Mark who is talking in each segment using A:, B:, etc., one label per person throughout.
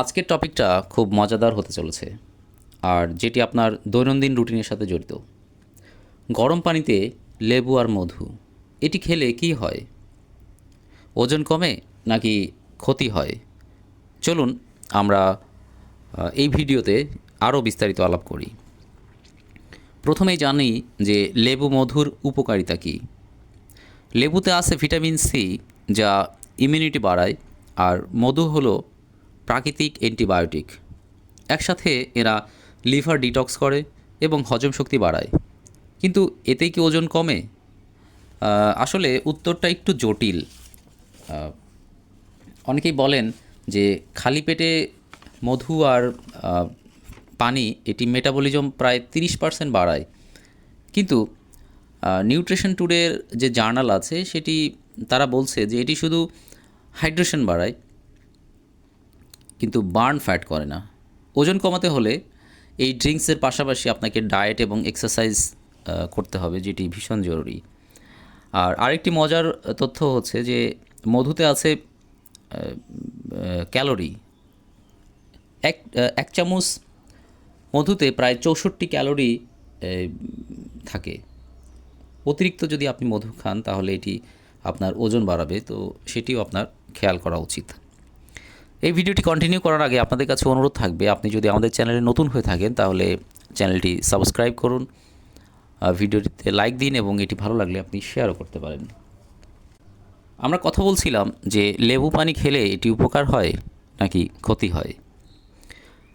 A: আজকের টপিকটা খুব মজাদার হতে চলেছে, আর যেটি আপনার দৈনন্দিন রুটিনের সাথে জড়িত। গরম পানিতে লেবু আর মধু, এটি খেলে কি হয়? ওজন কমে নাকি ক্ষতি হয়? চলুন আমরা এই ভিডিওতে আরও বিস্তারিত আলাপ করি। প্রথমেই জানি যে লেবু মধুর উপকারিতা কী। লেবুতে আছে ভিটামিন সি, যা ইমিউনিটি বাড়ায়, আর মধু হলো প্রাকৃতিক অ্যান্টিবায়োটিক। একসাথে এরা লিভার ডিটক্স করে এবং হজম শক্তি বাড়ায়। কিন্তু এতেই কি ওজন কমে? আসলে উত্তরটা একটু জটিল। অনেকেই বলেন যে খালি পেটে মধু আর পানি এটি মেটাবলিজম প্রায় তিরিশ পার্সেন্ট বাড়ায়। কিন্তু নিউট্রিশন টুডের যে জার্নাল আছে সেটি, তারা বলছে যে এটি শুধু হাইড্রেশন বাড়ায়। কিন্তু বার্ন ফ্যাট করে না। ওজন কমাতে হলে এই ড্রিঙ্কসের পাশাপাশি আপনাকে ডায়েট এবং এক্সারসাইজ করতে হবে, যেটি ভীষণ জরুরি। আর আরেকটি মজার তথ্য হচ্ছে যে, মধুতে আছে ক্যালোরি। এক এক চামচ মধুতে প্রায় চৌষট্টি ক্যালোরি থাকে। অতিরিক্ত যদি আপনি মধু খান, তাহলে এটি আপনার ওজন বাড়াবে, তো সেটিও আপনার খেয়াল করা উচিত। এই ভিডিওটি কন্টিনিউ করার আগে আপনাদের কাছে অনুরোধ থাকবে, আপনি যদি আমাদের চ্যানেলে নতুন হয়ে থাকেন তাহলে চ্যানেলটি সাবস্ক্রাইব করুন ভিডিওটিতে লাইক দিন এবং এটি ভালো লাগলে আপনি শেয়ারও করতে পারেন। আমরা কথা বলছিলাম যে লেবু পানি খেলে এটি উপকার হয় নাকি ক্ষতি হয়?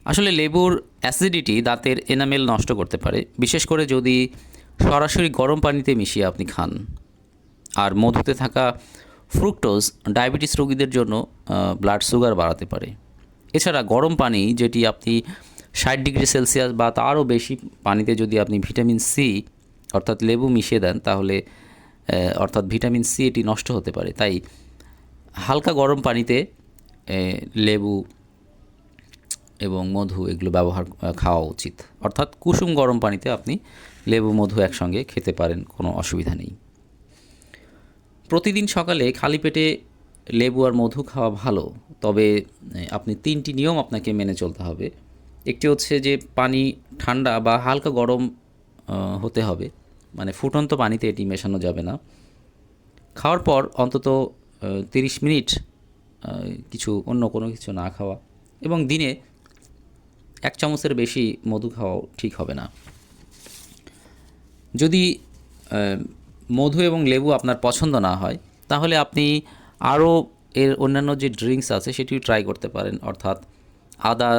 A: আসলে লেবুর অ্যাসিডিটি দাঁতের এনামেল নষ্ট করতে পারে, বিশেষ করে যদি সরাসরি গরম পানিতে মিশিয়ে আপনি খান। আর মধুতে থাকা ফ্রুক্টোজ ডায়াবেটিস রোগীদের জন্য ব্লাড সুগার বাড়াতে পারে। এছাড়া গরম পানি, যেটি আপনি ষাট ডিগ্রি সেলসিয়াস বা তারও বেশি পানিতে যদি আপনি ভিটামিন সি, অর্থাৎ লেবু মিশিয়ে দেন, তাহলে অর্থাৎ ভিটামিন সি এটি নষ্ট হতে পারে। তাই হালকা গরম পানিতে লেবু এবং মধু এগুলো ব্যবহার খাওয়া উচিত। অর্থাৎ কুসুম গরম পানিতে আপনি লেবু, মধু একসঙ্গে খেতে পারেন, কোনো অসুবিধা নেই। প্রতিদিন সকালে খালি পেটে লেবু আর মধু খাওয়া ভালো, তবে আপনি তিনটি নিয়ম আপনাকে মেনে চলতে হবে। একটি হচ্ছে যে, পানি ঠান্ডা বা হালকা গরম হতে হবে। মানে ফুটন্ত পানিতে এটি মেশানো যাবে না। খাওয়ার পর অন্তত তিরিশ মিনিট কিছু অন্য কোনো কিছু না খাওয়া এবং দিনে এক চামচের বেশি মধু খাওয়াও ঠিক হবে না। যদি মধু এবং লেবু আপনার পছন্দ না হয়, তাহলে আপনি আরও এর অন্যান্য যে ড্রিঙ্কস আছে সেটিও ট্রাই করতে পারেন, অর্থাৎ আদা,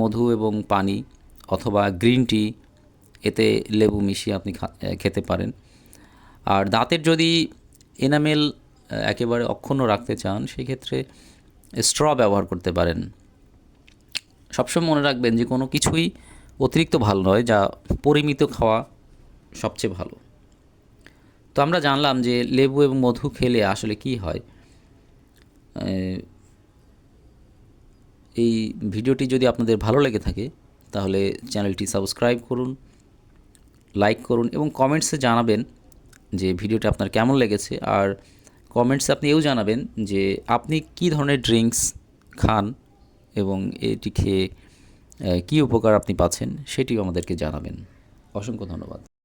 A: মধু এবং পানি অথবা গ্রিন টি, এতে লেবু মিশিয়ে আপনি খেতে পারেন। আর দাঁতের যদি এনামেল একেবারে অক্ষুণ্ণ রাখতে চান, সেক্ষেত্রে স্ট্র ব্যবহার করতে পারেন। সবসময় মনে রাখবেন যে কোনো কিছুই অতিরিক্ত ভালো নয়, যা পরিমিত খাওয়া সবচেয়ে ভালো। তো আমরা জানলাম যে লেবু এবং মধু খেলে আসলে কি হয়। এই ভিডিওটি যদি আপনাদের ভালো লেগে থাকে, তাহলে চ্যানেলটি সাবস্ক্রাইব করুন, লাইক করুন এবং কমেন্টসে জানাবেন যে ভিডিওটা আপনার কেমন লেগেছে। আর কমেন্টসে আপনি এও জানাবেন যে আপনি কী ধরনের ড্রিঙ্কস খান এবং এটি খেয়ে কী উপকার আপনি পাচ্ছেন, সেটিও আমাদেরকে জানাবেন। অসংখ্য ধন্যবাদ।